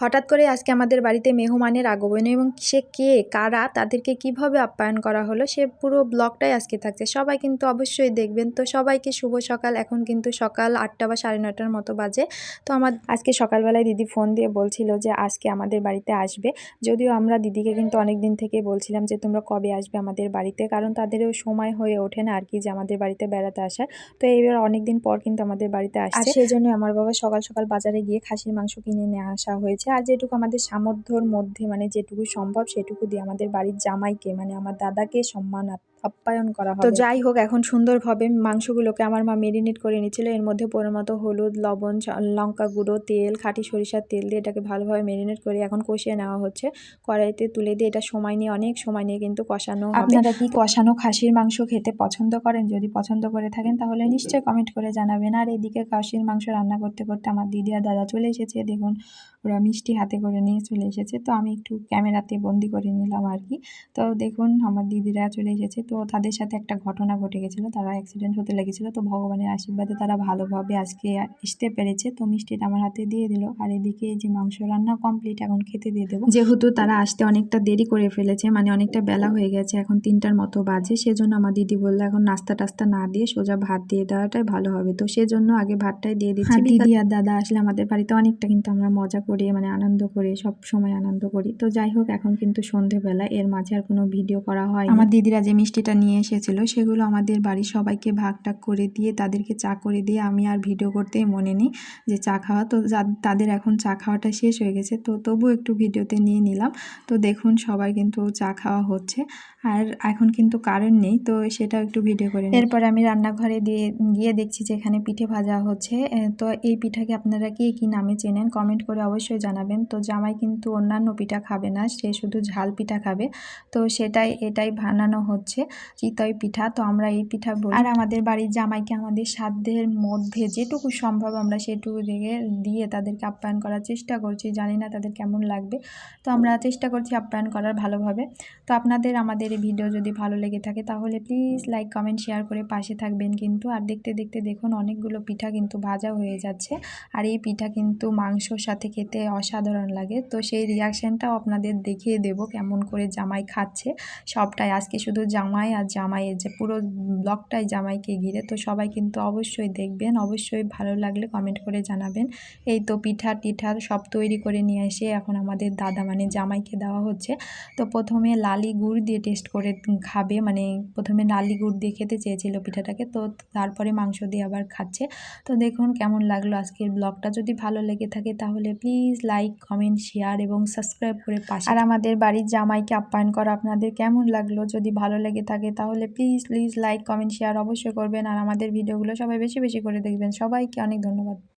হঠাৎ করে আজকে আমাদের বাড়িতে মেহমানের আগমন এবং সে কে, কারা, তাদেরকে কীভাবে আপ্যায়ন করা হলো, সে পুরো ব্লগটাই আজকে থাকছে। সবাই কিন্তু অবশ্যই দেখবেন। তো সবাইকে শুভ সকাল। এখন কিন্তু সকাল আটটা বা সাড়ে নটার মতো বাজে। তো আমার আজকে সকালবেলায় দিদি ফোন দিয়ে বলছিল যে, আজকে আমাদের বাড়িতে আসবে। যদিও আমরা দিদিকে কিন্তু অনেক দিন থেকে বলছিলাম যে, তোমরা কবে আসবে আমাদের বাড়িতে? কারণ তাদেরও সময় হয়ে ওঠে না আর কি যে, আমাদের বাড়িতে বেড়াতে আসার। তো এইবার অনেক দিন পর কিন্তু আমাদের বাড়িতে আসছে। সেই জন্য আমার বাবা সকাল সকাল বাজারে গিয়ে খাসির মাংস কিনে নিয়ে আসা হয়েছে। আর যেটুকু আমাদের সামর্থ্যর মধ্যে মানে যেটুকু সম্ভব সেটুকু দিয়ে আমাদের বাড়ির জামাইকে মানে আমার দাদাকে সম্মান আপ্যায়ন করা হবে। তো যাই হোক এখন সুন্দরভাবে মাংসগুলোকে আমার মা মেরিনেট করে নিচ্ছিল এর মধ্যে পরিমাণ মতো হলুদ লবণ লঙ্কা গুঁড়ো তেল খাঁটি সরিষার তেল দিয়ে এটাকে ভালোভাবে মেরিনেট করে এখন কষিয়ে নেওয়া হচ্ছে। কড়াইতে তুলে দিয়ে এটা সময় নিয়ে অনেক সময় নিয়ে কিন্তু কষানো আপনারা কি কষানো খাসির মাংস খেতে পছন্দ করেন? যদি পছন্দ করে থাকেন তাহলে নিশ্চয়ই কমেন্ট করে জানাবেন। আর এদিকে খাসির মাংস রান্না করতে করতে আমার দিদি আর দাদা চলে এসেছে। দেখুন ওরা মিষ্টি হাতে করে নিয়ে চলে এসেছে। তো আমি একটু ক্যামেরাতে বন্দি করে নিলাম আর কি। তো দেখুন আমার দিদিরা চলে এসেছে। তো তাদের সাথে একটা ঘটনা ঘটে গেছিল তারা অ্যাক্সিডেন্ট হতে লেগেছিলো। তো ভগবানের আশীর্বাদে তারা ভালোভাবে আজকে আসতে পেরেছে। তো মিষ্টিটা আমার হাতে দিয়ে দিল। আর এদিকে যে মাংস রান্না কমপ্লিট এখন খেতে দিয়ে দেবো। যেহেতু তারা আসতে অনেকটা দেরি করে ফেলেছে মানে অনেকটা বেলা হয়ে গেছে এখন তিনটার মতো বাজে। সেজন্য আমার দিদি বলল এখন নাস্তা টাস্তা না দিয়ে সোজা ভাত দিয়ে দেওয়াটাই ভালো হবে। তো সেজন্য আগে ভাতটাই দিয়ে দিচ্ছি। দিদি আর দাদা আসলে আমাদের বাড়িতে অনেকটা কিন্তু আমরা মজা করে মানে আনন্দ করে সব সময় আনন্দ করি। তো যাই হোক এখন কিন্তু সন্ধেবেলা এর মাঝে আর কোনো ভিডিও করা হয় আমার দিদিরা যে মিষ্টিটা নিয়ে এসেছিল, সেগুলো আমাদের বাড়ির সবাইকে ভাগ টাগ করে দিয়ে তাদেরকে চা করে দিয়ে আমি আর ভিডিও করতেই মনে নেই যে চা খাওয়া। তো তাদের এখন চা খাওয়াটা শেষ হয়ে গেছে, তো তবু একটু ভিডিওতে নিয়ে নিলাম। তো দেখুন সবাই কিন্তু চা খাওয়া হচ্ছে, আর এখন কিন্তু কারেন্ট নেই, তো সেটা একটু ভিডিও করে এরপর আমি রান্নাঘরে দিয়ে, গিয়ে দেখছি যে এখানে পিঠে ভাজা হচ্ছে তো এই পিঠাকে আপনারা কে কী নামে চেনেন কমেন্ট করে অবশ্যই জানাবেন। তো জামাই কিন্তু অন্যান্য পিঠা খাবে না, সে শুধু ঝাল পিঠা খাবে, তো সেটাই, এটাই বানানো হচ্ছে। চিতই পিঠা, তো আমরা এই পিঠা বলি। আর আমাদের বাড়ির জামাইকে আমাদের সাধ্যের মধ্যে যেটুকু সম্ভব আমরা সেটুকু দিয়ে দিয়ে তাদেরকে আপ্যায়ন করার চেষ্টা করছি। জানি না তাদের কেমন লাগবে। তো আমরা চেষ্টা করছি আপ্যায়ন করার ভালোভাবে। তো আপনাদের, আমাদের এই ভিডিও যদি ভালো লেগে থাকে তাহলে প্লিজ লাইক কমেন্ট শেয়ার করে পাশে থাকবেন কিন্তু। আর দেখতে দেখতে দেখুন অনেকগুলো পিঠা কিন্তু ভাজা হয়ে যাচ্ছে। আর এই পিঠা কিন্তু মাংসর সাথে খেতে অসাধারণ লাগে। তো সেই রিয়াকশানটাও আপনাদের দেখিয়ে দেব কেমন করে জামাই খাচ্ছে। সবটাই আজকে শুধু জামাই আর জামাইয়ের যে পুরো ব্লগটাই জামাইকে ঘিরে, তো সবাই কিন্তু অবশ্যই দেখবেন। অবশ্যই ভালো লাগলে কমেন্ট করে জানাবেন। এই তো পিঠা টিঠা সব তৈরি করে নিয়ে এসে এখন আমাদের দাদা মানে জামাইকে দেওয়া হচ্ছে। তো প্রথমে লালি গুড় দিয়ে টেস্ট করে খাবে মানে প্রথমে লালি গুড় দিয়ে খেতে চেয়েছিল পিঠাটাকে, তো তারপরে মাংস দিয়ে আবার খাচ্ছে। তো দেখুন কেমন লাগল আজকের ব্লগটা। যদি ভালো লেগে থাকে তাহলে প্লিজ লাইক কমেন্ট শেয়ার এবং সাবস্ক্রাইব করে পাশে। আর আমাদের বাড়ির জামাইকে আপ্যায়ন করা। আপনাদের কেমন লাগল? যদি ভালো লেগে থাকে, তাহলে please please like comment share অবশ্যই করবেন। আর আমাদের ভিডিওগুলো সবাই বেশি বেশি করে দেখবেন। সবাইকে অনেক ধন্যবাদ।